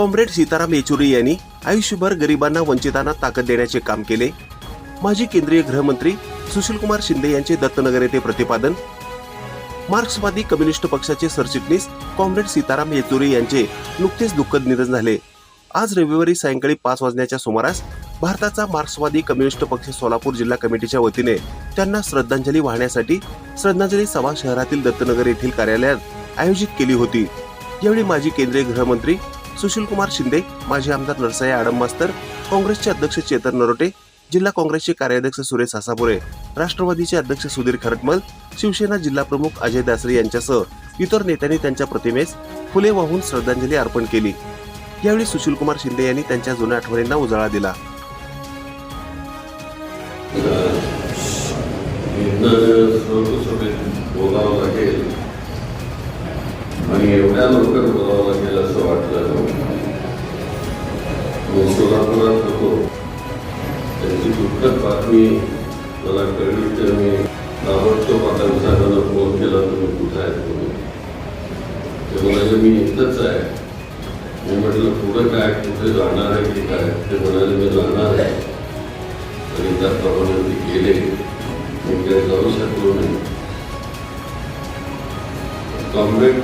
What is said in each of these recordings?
Comrade Sitaram Yechury यांनी आयुष्यभर गरिबांना वंचितांना ताकद देण्याचे काम केले. माजी केंद्रीय गृहमंत्री सुशीलकुमार शिंदे यांचे दत्तनगर येथे प्रतिपादन. मार्क्सवादी कम्युनिस्ट पक्षाचे सरचिटणीस कॉम्रेड सीताराम येचुरी यांचे नुकतेच दुःखद निधन झाले. आज रविवारी सायंकाळी पाच वाजण्याच्या सुमारास भारताचा मार्क्सवादी कम्युनिस्ट पक्ष सोलापूर जिल्हा कमिटीच्या वतीने त्यांना श्रद्धांजली वाहण्यासाठी श्रद्धांजली सभा शहरातील दत्तनगर येथील कार्यालयात आयोजित केली होती. यावेळी माजी केंद्रीय गृहमंत्री सुशीलकुमार शिंदे माजी आमदार नरसया आडम मास्तर काँग्रेसचे अध्यक्ष चेतन नरोटे जिल्हा काँग्रेसचे कार्याध्यक्ष सुरेश सासापुरे राष्ट्रवादीचे अध्यक्ष सुधीर खरटमल शिवसेना जिल्हा प्रमुख अजय दासरे यांच्यासह इतर नेत्यांनी त्यांच्या प्रतिमेस फुले वाहून श्रद्धांजली अर्पण केली. यावेळी सुशीलकुमार शिंदे यांनी त्यांच्या जुन्या आठवणींना उजाळा दिला. लागेल. आणि एवढ्या लवकर सोलापुरात होतो त्यांची दुःखद बातमी मला कळली तर मी ताबडतोब आता साहेबांना फोन केला तुम्ही कुठं आहेत म्हणून ते म्हणाले मी इथंच आहे मी म्हटलं पुढं काय कुठे जाणार आहे की काय ते म्हणाले मी जाणार आहे आणि त्याप्रमाणे ते गेले मी काय जाऊ शकलो नाही कॉम्रेड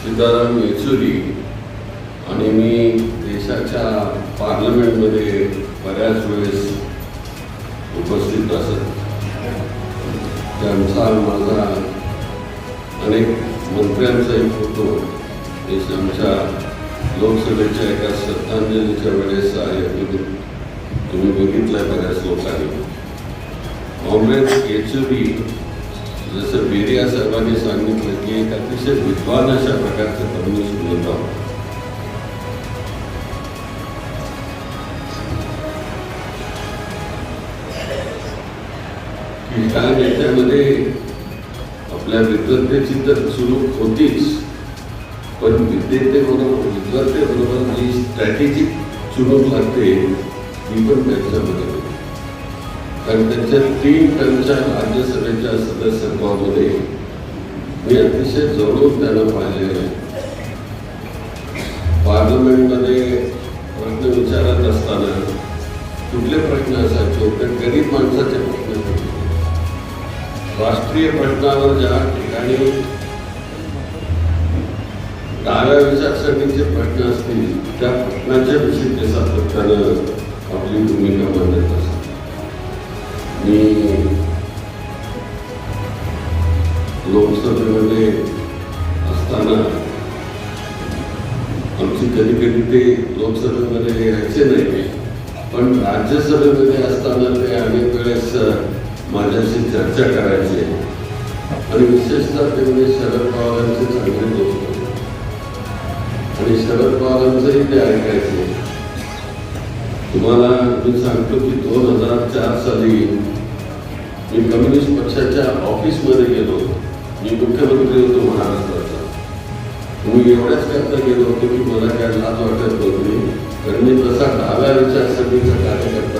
सीताराम येचुरी आणि मी देशाच्या पार्लमेंटमध्ये बऱ्याच वेळेस उपस्थित असत. त्यांचा माझा अनेक मंत्र्यांचाही फोटो देश आमच्या लोकसभेच्या एका श्रद्धांजलीच्या वेळेस आहे. तुम्ही बघितलं बऱ्याच लोकांनी. काँग्रेस येचुरी जसं बेरिया साहेबांनी सांगितलं की एक अतिशय विद्वान अशा प्रकारचं कम्युनिस्ट नेता की त्या नेत्यामध्ये आपल्या विद्वत्तेची तर सुरूप होतीच पण विद्येतेबरोबर विद्वत्तेबरोबर जी स्ट्रॅटेजिक चुरूक लागते ती पण त्यांच्यामध्ये होती. कारण त्यांच्या तीन टनच्या राज्यसभेच्या सदस्यत्वामध्ये मी अतिशय जवळून त्यांना पाहिलेलं आहे पार्लमेंटमध्ये प्रश्न विचारत असताना कुठले प्रश्न असायचे? तर गरीब माणसाचे प्रश्न होते. राष्ट्रीय प्रश्नावर ज्या ठिकाणी डाव्या विचारसरणीचे प्रश्न असतील त्या प्रश्नांच्या विषयी ते सातत्यानं आपली भूमिका मांडत असतात मी लोकसभेमध्ये असताना आमची कधी कधी ते लोकसभेमध्ये यायचे नाही पण राज्यसभेमध्ये असताना ते अनेक वेळेस माझ्याशी चर्चा करायचे आणि विशेषतः ते म्हणजे शरद पवारांचे चांगले दोस्त आणि शरद पवारांचंही ते ऐकायचे. तुम्हाला मी सांगतो की दोन हजार चार साली मी कम्युनिस्ट पक्षाच्या ऑफिसमध्ये गेलो. मी मुख्यमंत्री होतो महाराष्ट्राचा. मी एवढ्याच करता गेलो होतो की मला काय लाच वाटत नव्हती. कारण मी तसा डाव्या विचारसरणीचा कार्यकर्ता